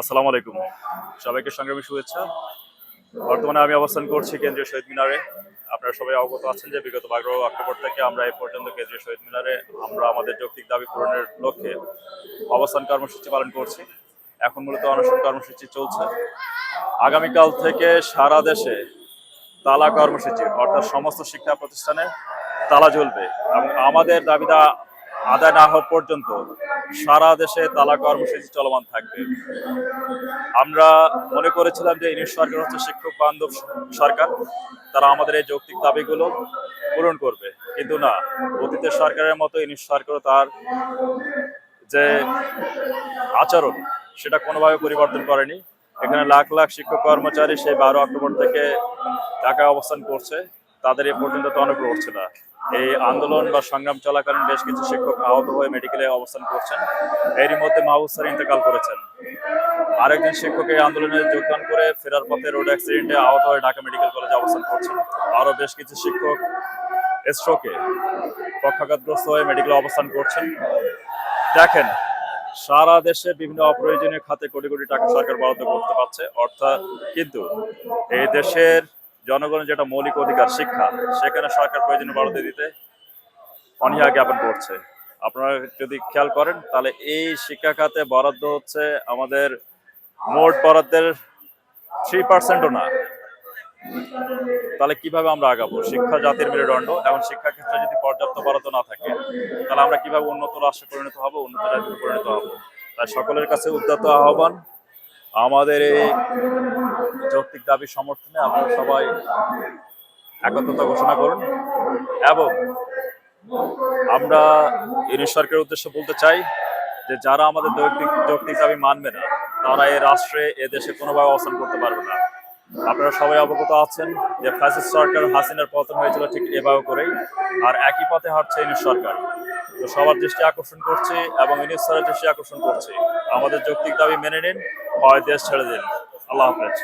আসসালামু আলাইকুম। সবাইকে সংগ্রামী শুভেচ্ছা। বর্তমানে আমি অবস্থান করছি কেন্দ্রীয় শহীদ মিনারে। আপনারা সবাই অবগত আছেন যে বিগত বারো অক্টোবর থেকে আমরা এই পর্যন্ত কেন্দ্রীয় শহীদ মিনারে আমরা আমাদের যৌক্তিক দাবি পূরণের লক্ষ্যে অবস্থান কর্মসূচি পালন করছি। এখন মূলত অনশন কর্মসূচি চলছে। আগামীকাল থেকে সারা দেশে তালা কর্মসূচি, অর্থাৎ সমস্ত শিক্ষা প্রতিষ্ঠানে তালা ঝুলবে এবং আমাদের দাবিদা আদায় না হওয়া পর্যন্ত সারা দেশে তালা কর্মসূচি চলমান থাকবে। আমরা মনে করেছিলাম যে ইনিশ সরকার হচ্ছে শিক্ষক বান্ধব সরকার। তারা আমাদের এই যৌক্তিক দাবিগুলো পূরণ করবে। কিন্তু না, অতীতের সরকারের মতো ইনিশ সরকারও তার যে আচরণ, সেটা কোনোভাবে পরিবর্তন করেনি। এখানে লাখ লাখ শিক্ষক কর্মচারী সেই বারো অক্টোবর থেকে ঢাকায় অবস্থান করছে। তাদের এ পর্যন্ত টনক উঠছে না। এই আন্দোলন বা সংগ্রাম চলাকালীন বেশ কিছু শিক্ষক আহত হয়ে মেডিকেলে অবস্থান করছেন। এরই মধ্যে মাহবুব স্যার ইন্তেকাল করেছেন। আরেকজন শিক্ষক এই আন্দোলনে যোগদান করে ফেরার পথে রোড অ্যাক্সিডেন্টে আহত হয়ে ঢাকা মেডিকেল কলেজে অবস্থান করছেন। আরও বেশ কিছু শিক্ষক স্ট্রোকে পক্ষাঘাতগ্রস্ত হয়ে মেডিকেলে অবস্থান করছেন। দেখেন, সারা দেশে বিভিন্ন অপ্রয়োজনীয় খাতে কোটি কোটি টাকা সরকার বরাদ্দ করতে পারছে। অর্থাৎ কিন্তু এই দেশের জনগণের যেটা মৌলিক অধিকার শিক্ষা, সেখানে সরকার প্রয়োজনীয় বরাদ্দ দিতে অনীহা জ্ঞাপন করছে। আপনারা যদি খেয়াল করেন, তাহলে এই শিক্ষা খাতে বরাদ্দ হচ্ছে আমাদের মোট বরাদ্দের থ্রি পার্সেন্টও না। তাহলে কীভাবে আমরা আগাবো? শিক্ষা জাতির মেরুদণ্ড এবং শিক্ষা ক্ষেত্রে যদি পর্যাপ্ত বরাদ্দ না থাকে, তাহলে আমরা কীভাবে উন্নত রাষ্ট্রে পরিণত হব, উন্নত জাতিতে পরিণত হব? তাই সকলের কাছে উদ্যত আহ্বান, আমাদের এই যৌক্তিক দাবি সমর্থনে আপনারা সবাই একত্রতা ঘোষণা করুন। এবং আমরা ইউনিট সরকারের উদ্দেশ্যে বলতে চাই যে যারা আমাদের যৌক্তিক যৌক্তিক দাবি মানবে না, তারা এই রাষ্ট্রে এ দেশে কোনোভাবে অবস্থান করতে পারবে না। আপনারা সবাই অবগত আছেন যে ফ্যাসিস্ট সরকার হাসিনার পতন হয়েছিল ঠিক এভাবে করেই, আর একই পথে হাঁটছে ইউনিট সরকার। তো সবার দৃষ্টি আকর্ষণ করছে এবং ইউনিট স্যারের দৃষ্টি আকর্ষণ করছে। আমাদের যৌক্তিক দাবি মেনে নিন, হয় দেশ ছেড়ে দিন। আল্লাহ হাফেজ।